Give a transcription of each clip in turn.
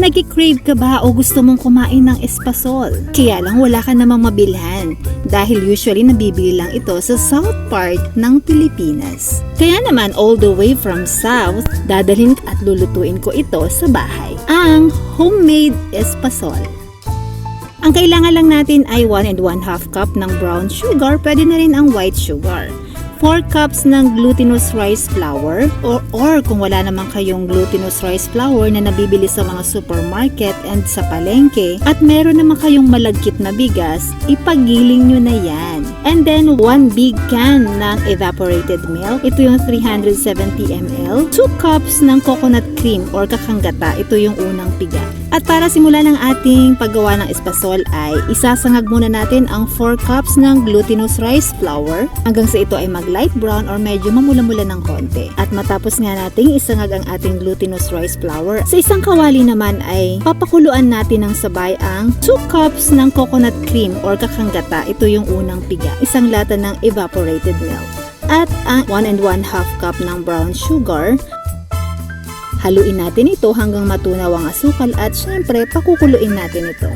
Nagki-crave ka ba o gusto mong kumain ng espasol? Kaya lang wala ka namang mabilhan dahil usually nabibili lang ito sa south part ng Pilipinas. Kaya naman all the way from south, dadalhin at lulutuin ko ito sa bahay. Ang homemade espasol. Ang kailangan lang natin ay 1 and 1 half cup ng brown sugar, pwede na rin ang white sugar. 4 cups ng glutinous rice flour or, or kung wala naman kayong glutinous rice flour na nabibili sa mga supermarket and sa palengke at meron naman kayong malagkit na bigas, ipagiling nyo na yan. And then 1 big can ng evaporated milk, ito yung 370 ml. 2 cups ng coconut cream or kakanggata, ito yung unang piga. At para simulan ng ating paggawa ng espasol ay isasangag muna natin ang 4 cups ng glutinous rice flour hanggang sa ito ay mag light brown or medyo mamula-mula ng konti. At matapos nga nating isangag ang ating glutinous rice flour, sa isang kawali naman ay papakuluan natin ng sabay ang 2 cups ng coconut cream or kakanggata. Ito yung unang piga. Isang lata ng evaporated milk. At ang 1 and 1 half cup ng brown sugar Haluin natin ito hanggang matunaw ang asukal at syempre pakukuluin natin ito.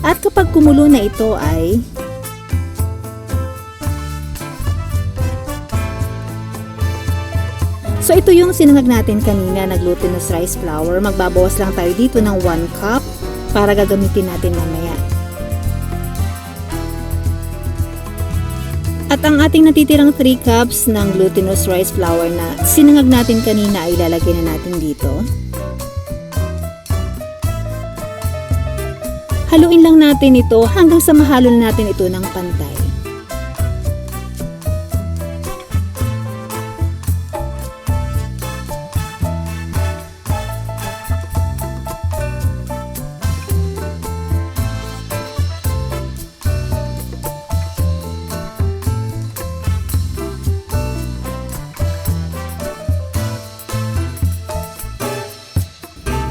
At kapag kumulo na ito ay So ito yung sinangag natin kanina na glutinous rice flour. Magbabawas lang tayo dito ng 1 cup para gagamitin natin mamaya. At ang ating natitirang 3 cups ng glutinous rice flour na sinangag natin kanina ay ilalagay na natin dito. Haluin lang natin ito hanggang sa mahalo na natin ito ng pantay.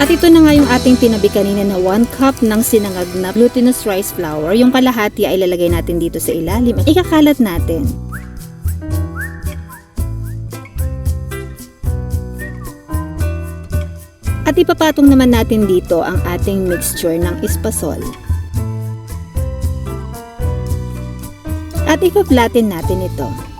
At ito na nga yung ating tinabi kanina na 1 cup ng sinangag na glutinous rice flour. Yung kalahati ay ilalagay natin dito sa ilalim. Ikakalat natin. At ipapatong naman natin dito ang ating mixture ng espasol. At ipa-flatten natin ito.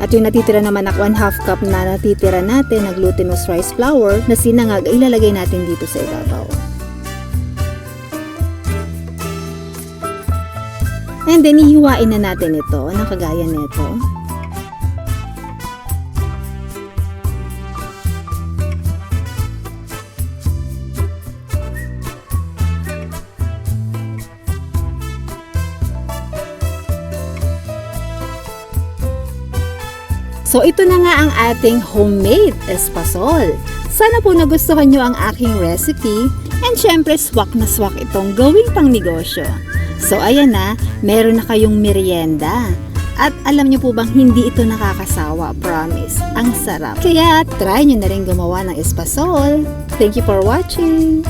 At yung natitira naman na 1 half cup na natitira natin na glutinous rice flour na sinangag ay ilalagay natin dito sa ibabaw. And then, ihiwain na natin ito ng kagaya nito. So ito na nga ang ating homemade espasol. Sana po nagustuhan nyo ang aking recipe and syempre swak na swak itong gawing pang negosyo. So ayan na, meron na kayong merienda. At alam nyo po bang hindi ito nakakasawa, promise. Ang sarap. Kaya try nyo na rin gumawa ng espasol. Thank you for watching!